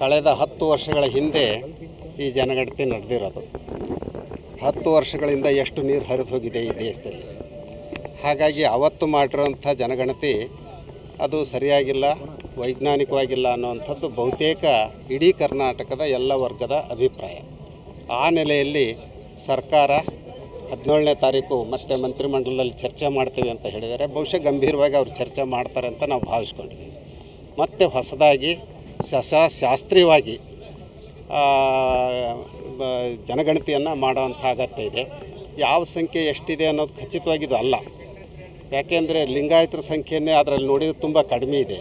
ಕಳೆದ ಹತ್ತು ವರ್ಷಗಳ ಹಿಂದೆ ಈ ಜನಗಣತಿ ನಡೆದಿರೋದು. ಹತ್ತು ವರ್ಷಗಳಿಂದ ಎಷ್ಟು ನೀರು ಹರಿದು ಹೋಗಿದೆ ಈ ದೇಶದಲ್ಲಿ. ಹಾಗಾಗಿ ಅವತ್ತು ಮಾಡಿರೋಂಥ ಜನಗಣತಿ ಅದು ಸರಿಯಾಗಿಲ್ಲ, ವೈಜ್ಞಾನಿಕವಾಗಿಲ್ಲ ಅನ್ನುವಂಥದ್ದು ಬಹುತೇಕ ಇಡೀ ಕರ್ನಾಟಕದ ಎಲ್ಲ ವರ್ಗದ ಅಭಿಪ್ರಾಯ. ಆ ನೆಲೆಯಲ್ಲಿ ಸರ್ಕಾರ ಹದಿನೇಳನೇ ತಾರೀಕು ಮತ್ತೆ ಮಂತ್ರಿಮಂಡಲದಲ್ಲಿ ಚರ್ಚೆ ಮಾಡ್ತೀವಿ ಅಂತ ಹೇಳಿದರೆ ಬಹುಶಃ ಗಂಭೀರವಾಗಿ ಅವರು ಚರ್ಚೆ ಮಾಡ್ತಾರೆ ಅಂತ ನಾವು ಭಾವಿಸ್ಕೊಂಡಿದ್ದೀವಿ. ಮತ್ತು ಹೊಸದಾಗಿ ಶಸ ಶಾಸ್ತ್ರೀಯವಾಗಿ ಆ, ಬ- ಜನಗಣತಿಯನ್ನು ಮಾಡೋವಂಥ ಅಗತ್ಯ ಇದೆ. ಯಾವ ಸಂಖ್ಯೆ ಎಷ್ಟಿದೆ ಅನ್ನೋದು ಖಚಿತವಾಗಿದ್ದು ಅಲ್ಲ. ಯಾಕೆಂದರೆ ಲಿಂಗಾಯತರ ಸಂಖ್ಯೆಯನ್ನೇ ಅದರಲ್ಲಿ ನೋಡಿದ್ರೆ ತುಂಬ ಕಡಿಮೆ ಇದೆ.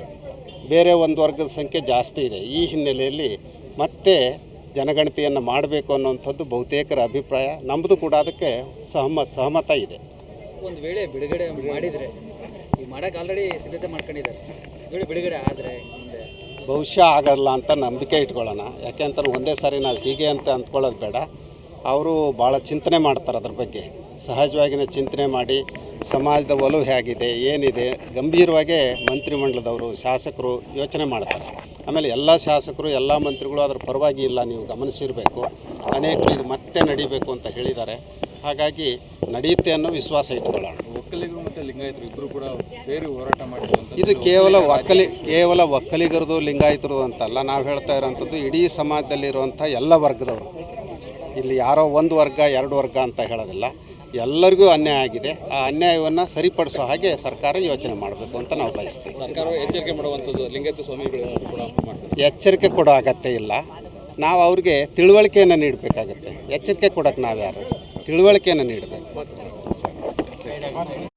ಬೇರೆ ಒಂದು ವರ್ಗದ ಸಂಖ್ಯೆ ಜಾಸ್ತಿ ಇದೆ. ಈ ಹಿನ್ನೆಲೆಯಲ್ಲಿ ಮತ್ತೆ ಜನಗಣತಿಯನ್ನು ಮಾಡಬೇಕು ಅನ್ನೋವಂಥದ್ದು ಬಹುತೇಕರ ಅಭಿಪ್ರಾಯ. ನಮ್ಮದು ಕೂಡ ಅದಕ್ಕೆ ಸಹಮ ಸಹಮತ ಇದೆ. ಒಂದು ವೇಳೆ ಬಿಡುಗಡೆ ಮಾಡಿದರೆ ಈ ಮಾಡೋಕ್ಕೆ ಆಲ್ರೆಡಿ ಸಿದ್ಧತೆ ಮಾಡ್ಕೊಂಡಿದ್ದಾರೆ. ಬಿಡುಗಡೆ ಆದರೆ ಭವಿಷ್ಯ ಆಗಲ್ಲ ಅಂತ ನಂಬಿಕೆ ಇಟ್ಕೊಳ್ಳೋಣ. ಯಾಕೆಂತಾರೆ ಒಂದೇ ಸಾರಿ ನಾವು ಹೀಗೆ ಅಂತ ಅಂದ್ಕೊಳ್ಳೋದು ಬೇಡ. ಅವರು ಭಾಳ ಚಿಂತನೆ ಮಾಡ್ತಾರೆ ಅದ್ರ ಬಗ್ಗೆ. ಸಹಜವಾಗಿನೇ ಚಿಂತನೆ ಮಾಡಿ ಸಮಾಜದ ಒಲವು ಹೇಗಿದೆ, ಏನಿದೆ, ಗಂಭೀರವಾಗೇ ಮಂತ್ರಿಮಂಡಲದವರು, ಶಾಸಕರು ಯೋಚನೆ ಮಾಡ್ತಾರೆ. ಆಮೇಲೆ ಎಲ್ಲ ಶಾಸಕರು, ಎಲ್ಲ ಮಂತ್ರಿಗಳು ಅದರ ಪರವಾಗಿ ಇಲ್ಲ, ನೀವು ಗಮನಿಸಿರಬೇಕು. ಅನೇಕರು ಇದು ಮತ್ತೆ ನಡಿಬೇಕು ಅಂತ ಹೇಳಿದ್ದಾರೆ. ಹಾಗಾಗಿ ನಡೆಯುತ್ತೆ ಅನ್ನೋ ವಿಶ್ವಾಸ ಇಟ್ಕೊಳ್ಳೋಣ. ಒಕ್ಕಲಿಗರು ಮತ್ತು ಲಿಂಗಾಯತರು ಇಬ್ಬರು ಕೂಡ ಸೇರಿ ಹೋರಾಟ ಇದು ಕೇವಲ ಒಕ್ಕಲಿ ಕೇವಲ ಒಕ್ಕಲಿಗರದು ಲಿಂಗಾಯತರದು ಅಂತಲ್ಲ. ನಾವು ಹೇಳ್ತಾ ಇರೋಂಥದ್ದು ಇಡೀ ಸಮಾಜದಲ್ಲಿರುವಂಥ ಎಲ್ಲ ವರ್ಗದವರು. ಇಲ್ಲಿ ಯಾರೋ ಒಂದು ವರ್ಗ ಎರಡು ವರ್ಗ ಅಂತ ಹೇಳೋದಿಲ್ಲ. ಎಲ್ಲರಿಗೂ ಅನ್ಯಾಯ ಆಗಿದೆ. ಆ ಅನ್ಯಾಯವನ್ನು ಸರಿಪಡಿಸೋ ಹಾಗೆ ಸರ್ಕಾರ ಯೋಚನೆ ಮಾಡಬೇಕು ಅಂತ ನಾವು ಬಯಸ್ತೀವಿ. ಸರ್ಕಾರ ಎಚ್ಚರಿಕೆ ಮಾಡುವಂಥದ್ದು ಲಿಂಗಾಯತ ಸ್ವಾಮಿಗಳು ಕೂಡ ಎಚ್ಚರಿಕೆ ಕೊಡೋ ಅಗತ್ಯ ಇಲ್ಲ. ನಾವು ಅವ್ರಿಗೆ ತಿಳುವಳಿಕೆಯನ್ನು ನೀಡಬೇಕಾಗತ್ತೆ. ಎಚ್ಚರಿಕೆ ಕೊಡೋಕ್ಕೆ ನಾವು ಯಾರು ತಿಳುವಳಿಕೆಯನ್ನು ನೀಡಬೇಕು. ใดๆก็เลย